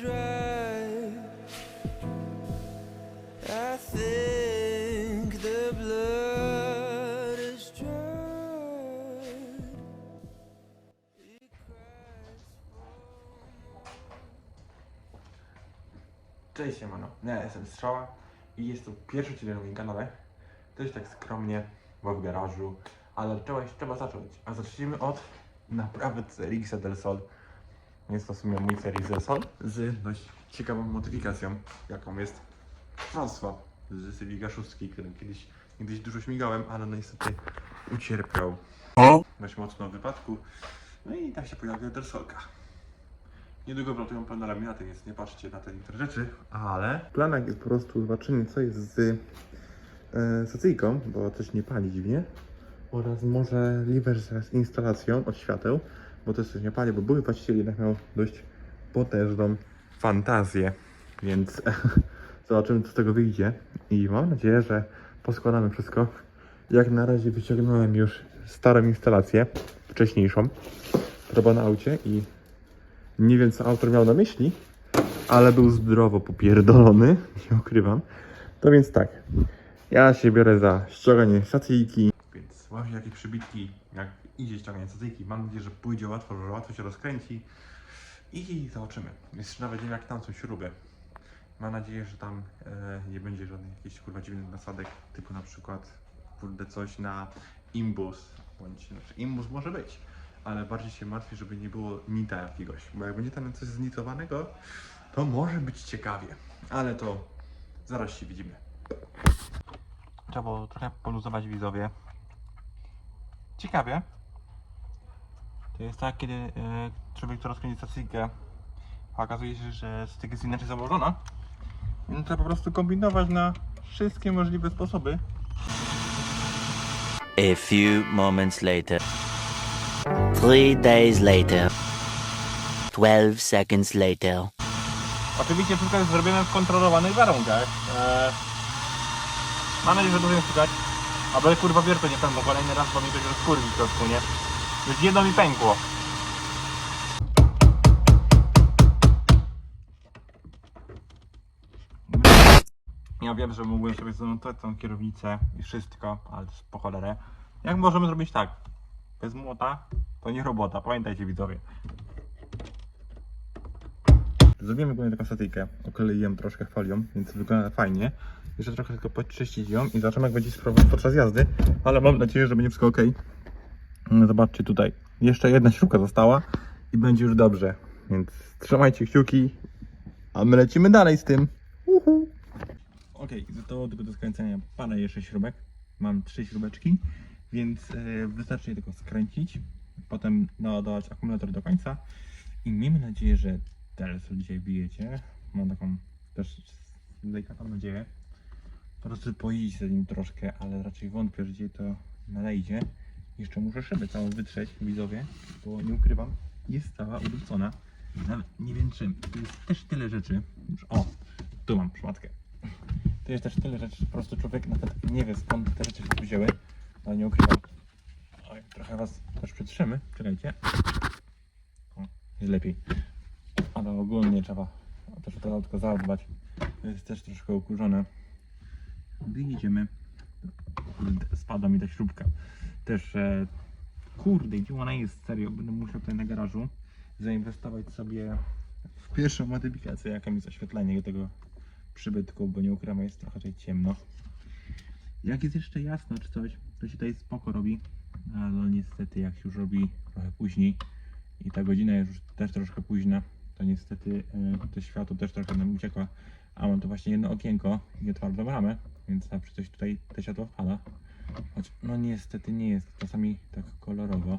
I think the blood is Cześć siemano, ja jestem Strzała i jest to pierwszy odcinek na moim kanale. Też tak skromnie, bo w garażu, ale trzeba, trzeba zacząć. A zacznijmy od naprawy Rixa del Sol. Jest to w sumie mój Series del Sol z dość ciekawą modyfikacją, jaką jest transfer z Civica 6, którym kiedyś, kiedyś dużo śmigałem, ale no niestety ucierpiał dość mocno w wypadku. No i tak się pojawiła del Solka. Niedługo wlatują pełne laminaty, więc nie patrzcie na te niektóre rzeczy, ale... W planach jest po prostu zobaczenie, co jest z e, stacyjką, bo coś nie pali dziwnie. Oraz może liver z instalacją od świateł, bo też coś nie bo były właściciel jednak miał dość potężną fantazję, więc zobaczymy, co z tego wyjdzie. I mam nadzieję, że poskładamy wszystko. Jak na razie wyciągnąłem już starą instalację, wcześniejszą, która na aucie i nie wiem, co autor miał na myśli, ale był zdrowo popierdolony, nie ukrywam. To więc tak, ja się biorę za ściąganie stacyjki. Właśnie jakieś przybitki, jak idzie ściąganie stacyjki, mam nadzieję, że pójdzie łatwo, że łatwo się rozkręci. I zobaczymy. Jeszcze nawet nie wiem, jak tam są śruby. Mam nadzieję, że tam e, nie będzie żadnych jakichś kurwa dziwnych nasadek, typu na przykład kurde coś na imbus, bądź znaczy imbus może być, ale bardziej się martwię, żeby nie było nita jakiegoś, bo jak będzie tam coś znitowanego, to może być ciekawie, ale to zaraz się widzimy. Trzeba było trochę poluzować widzowie. Ciekawie. To jest tak, kiedy e, człowiek to rozkręci stacyjkę, a okazuje się, że stacyjka jest inaczej założona. Więc trzeba po prostu kombinować na wszystkie możliwe sposoby. A few moments later. Three days later. Twelve seconds later. Oczywiście wszystko jest zrobione w kontrolowanych warunkach. Eee, mam nadzieję, że dobrze nie słychać. Ale kurwa wiertło nie pękło kolejny raz, bo mi to już kurwi w środku, nie? Już jedno mi pękło. Ja wiem, że mógłbym sobie zamontować tą kierownicę i wszystko, ale to jest po cholerę. Jak możemy zrobić tak? Bez młota to nie robota, pamiętajcie widzowie. Zrobimy go taką statyjkę. Okleiłem troszkę folią, więc wygląda fajnie. Jeszcze trochę tylko podczyścić ją i zobaczymy jak będzie sprawować podczas jazdy. Ale mam nadzieję, że będzie wszystko ok. Zobaczcie tutaj. Jeszcze jedna śrubka została i będzie już dobrze. Więc trzymajcie kciuki, a my lecimy dalej z tym. Uhu. Ok, zostało tylko do skręcenia parę jeszcze śrubek. Mam trzy śrubeczki, więc e, wystarczy je tylko skręcić. Potem naładować akumulator do końca. I miejmy nadzieję, że teraz dzisiaj bijecie. Mam taką też delikatną nadzieję. Po prostu pojeździć z nim troszkę, ale raczej wątpię, że dzisiaj to nadejdzie. Jeszcze muszę szybę całą wytrzeć, widzowie, bo nie ukrywam, jest cała udupcona. Nie wiem czym. Tu jest też tyle rzeczy. O, tu mam szmatkę. Tu jest też tyle rzeczy, po prostu człowiek nawet nie wie skąd te rzeczy się wzięły. Ale nie ukrywam. Oj, trochę was też przytrzymy. Czekajcie. O, jest lepiej. Ale ogólnie trzeba też to autko zadbać. Jest też troszkę jedziemy, kurde, spada mi ta śrubka. Też, e, kurde, gdzie ona jest, serio, będę musiał tutaj na garażu zainwestować sobie w pierwszą modyfikację, jaką jest oświetlenie tego przybytku, bo nie ukrywam, jest trochę tutaj ciemno. Jak jest jeszcze jasno czy coś, to się tutaj spoko robi, ale niestety jak się już robi trochę później i ta godzina jest już też troszkę późna, to niestety e, to światło też trochę nam uciekła, a mam tu właśnie jedno okienko i otwartą ramę, więc zawsze coś tutaj te światło wpada. Choć no niestety nie jest czasami tak kolorowo,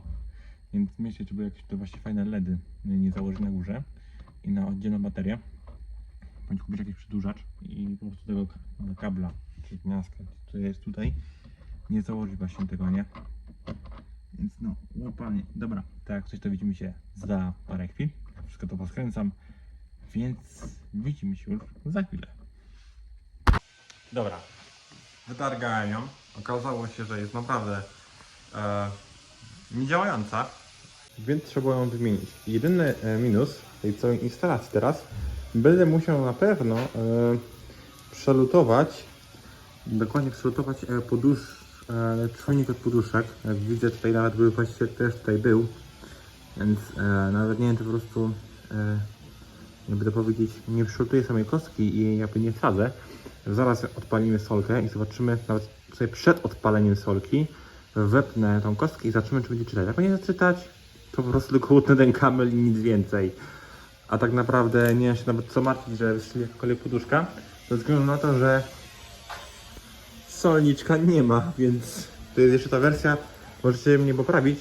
więc myślę, żeby jakieś to właśnie fajne LEDy nie założyć na górze i na oddzielną baterię, bądź kupić jakiś przedłużacz i po prostu tego ka- kabla, czy gniazdka, co jest tutaj, nie założyć właśnie tego, nie? Więc no, łapanie. Dobra, tak coś to widzimy się za parę chwil. Wszystko to poskręcam, więc widzimy się już za chwilę. Dobra, wytargałem ją. Okazało się, że jest naprawdę e, niedziałająca. Więc trzeba ją wymienić. Jedyny e, minus tej całej instalacji teraz będę musiał na pewno e, przelutować, dokładnie przelutować e, podusz, e, czujnik od poduszek. Jak widzę tutaj nawet był właściciel też tutaj był, więc e, nawet nie wiem czy po prostu e, jakby to powiedzieć, nie przylutuję samej kostki i jej jakby nie wsadzę. Zaraz odpalimy solkę i zobaczymy, nawet sobie przed odpaleniem solki wepnę tą kostkę i zobaczymy, czy będzie czytać. Jak będzie czytać, to po prostu tylko utnę ten kamel i nic więcej. A tak naprawdę nie ma się nawet co martwić, że wystrzeli jakakolwiek poduszka, ze względu na to, że solniczka nie ma, więc to jest jeszcze ta wersja, możecie mnie poprawić,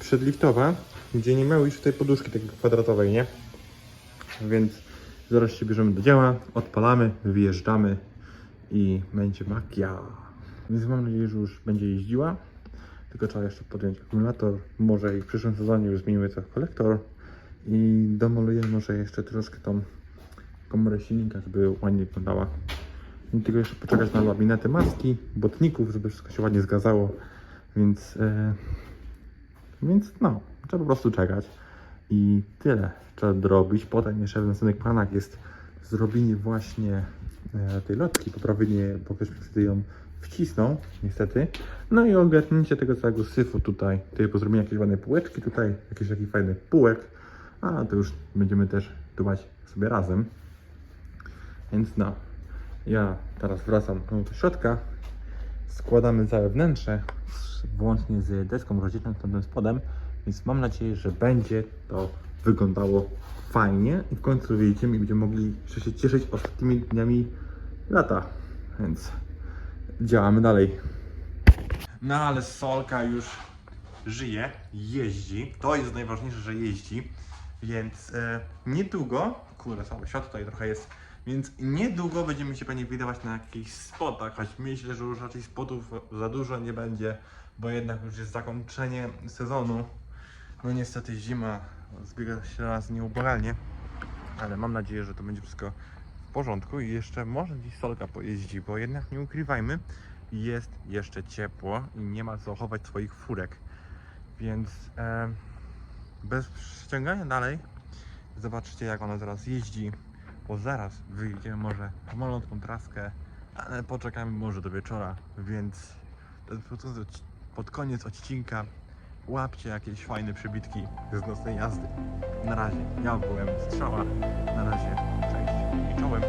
przedliftowa, gdzie nie miały już tej poduszki takiej kwadratowej, nie? Więc zaraz się bierzemy do dzieła, odpalamy, wyjeżdżamy i będzie magia. Więc mam nadzieję, że już będzie jeździła. Tylko trzeba jeszcze podjąć akumulator. Może i w przyszłym sezonie już zmienimy trochę kolektor i domalujemy może jeszcze troszkę tą komorę silnika, żeby ładnie wyglądała. I tylko jeszcze poczekać na labinety maski, botników, żeby wszystko się ładnie zgadzało. Więc, e, więc no, trzeba po prostu czekać. I tyle trzeba dorobić. Potem jeszcze w następnych planach jest zrobienie właśnie e, tej lotki, poprawienie, bo wtedy ją wcisnął, niestety. No i ogarnięcie tego całego syfu tutaj. Tutaj po zrobieniu jakieś ładne półeczki tutaj, jakiś taki fajny półek. A to już będziemy też dbać sobie razem. Więc no, ja teraz wracam do środka. Składamy całe wnętrze, włącznie z deską rozdzielczą tamtym spodem, więc mam nadzieję, że będzie to wyglądało fajnie i w końcu wyjdziemy i będziemy mogli się cieszyć ostatnimi dniami lata. Więc działamy dalej. No ale Solka już żyje, jeździ. To jest najważniejsze, że jeździ. Więc e, niedługo, kurde, cały świat tutaj trochę jest, więc niedługo będziemy się pewnie widywać na jakichś spotach, choć myślę, że już raczej spotów za dużo nie będzie, bo jednak już jest zakończenie sezonu. No niestety zima zbiega się raz nieubłaganie, ale mam nadzieję, że to będzie wszystko w porządku i jeszcze może dziś Solka pojeździ, bo jednak nie ukrywajmy, jest jeszcze ciepło i nie ma co chować swoich furek, więc e, bez ściągania dalej zobaczcie jak ona teraz jeździ, bo zaraz wyjdziemy może po malutką traskę, ale poczekamy może do wieczora, więc pod koniec odcinka łapcie jakieś fajne przybitki z nocnej jazdy. Na razie, ja byłem Strzała, na razie, cześć i czołem.